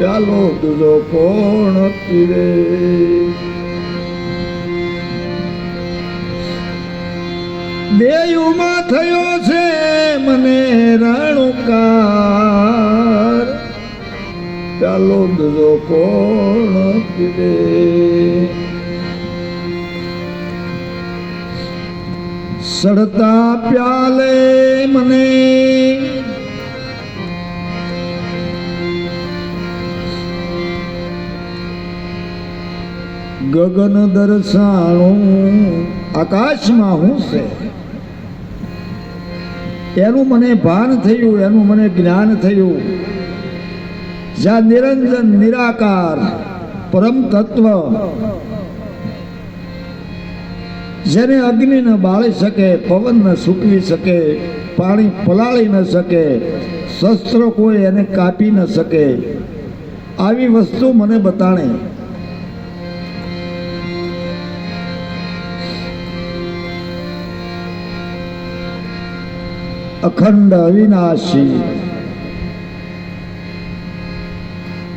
ચાલો દૂધો કોણ પીરે દેયુમાં થયો છે મને રણુકાર. ચાલો દૂધો કોણ પીરે સડતા પ્યાલે મને ગગન દર્શાણું આકાશમાં હું છે. એનું મને ભાન થયું, એનું મને જ્ઞાન થયું. જ્યાં નિરંજન, નિરાકાર, પરમ તત્વ, જેને અગ્નિ ન બાળી શકે, પવન ન સૂકવી શકે, પાણી પલાળી ન શકે, શસ્ત્રો કોઈ એને કાપી ન શકે. આવી વસ્તુ મને બતાણે. અખંડ અવિનાશી.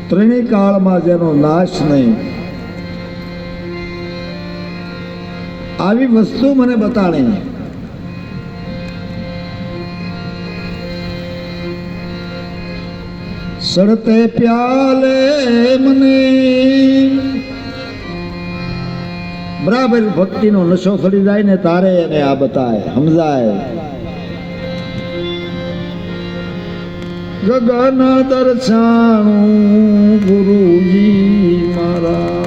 ત્રણેય કાળમાં જેનો નાશ નહીં. આવી વસ્તુ મને બતાણી સડતે પ્યાલે મને. બરાબર ભક્તિનો નશો ચડી જાય ને તારે એને આ બતાય સમજાય. ગગન દર્શાણું ગુરુજી મારા.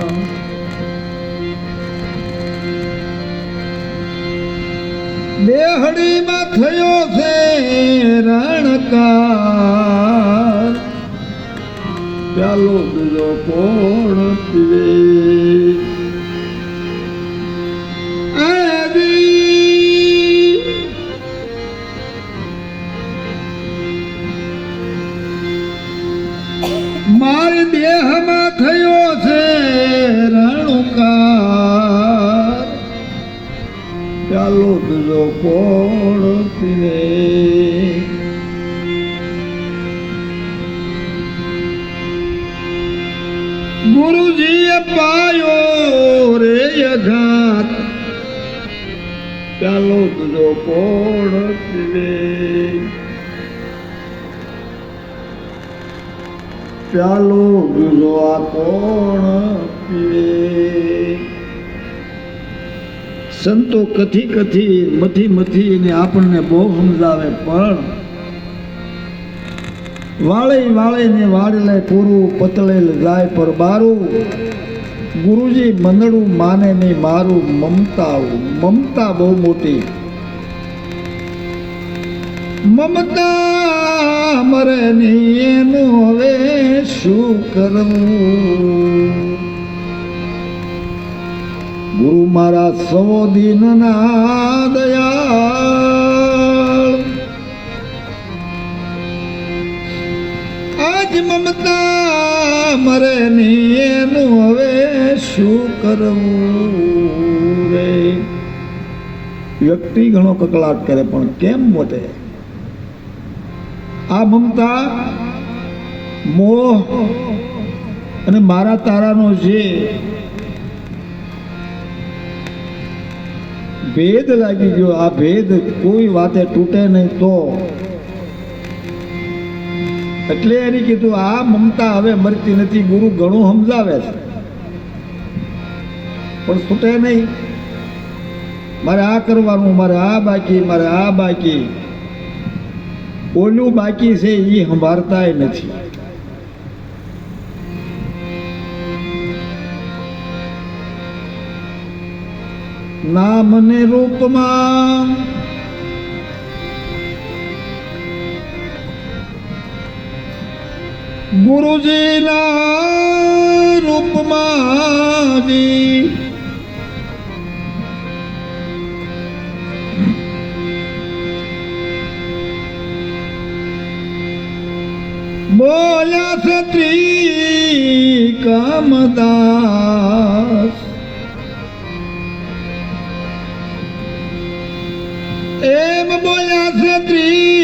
દેહડીમાં થયો છે રણકાર. ચાલો બીજો કોણ પીવે? પીવે ગુરુજીએ પાયો રે અઘાત ચાલો બીજો કોણ ચાલો બીજો આ કોણ પીવે સંતો કથી કથી મથી મથી ને આપણને બહુ સમજાવે, પણ વાળે વાળે ને વાળેલે પૂરું પતળે જાય પર બારું. ગુરુજી મંદડું માને નહીં, મારું મમતા મમતા બહુ મોટી. મમતા મરે એનું હવે શું કરવું? ગુરુ મારા સવો દિનના દયાળ. આજ મમતા મરે એનું હવે શું કરવું રે? વ્યક્તિ ઘણો કકળાટ કરે, પણ કેમ મોટે આ મમતા, મોહ અને મારા તારાનો જે ભેદ લાગી ગયો. આ ભેદ કોઈ વાતે તૂટે નહીં તો. એટલે એને કીધું, આ મમતા હવે મરતી નથી, ગુરુ ઘણું સમજાવે છે. પણ તૂટે નહીં. મારે આ કરવાનું, મારે આ બાકી, મારે આ બાકી. ઓલું બાકી છે એ સંભાળતાય નથી. નામ ને રૂપમાં. ગુરુજીના રૂપમાં બોલ્યા સત્રી કામદાસ. એમ બોલ્યા છે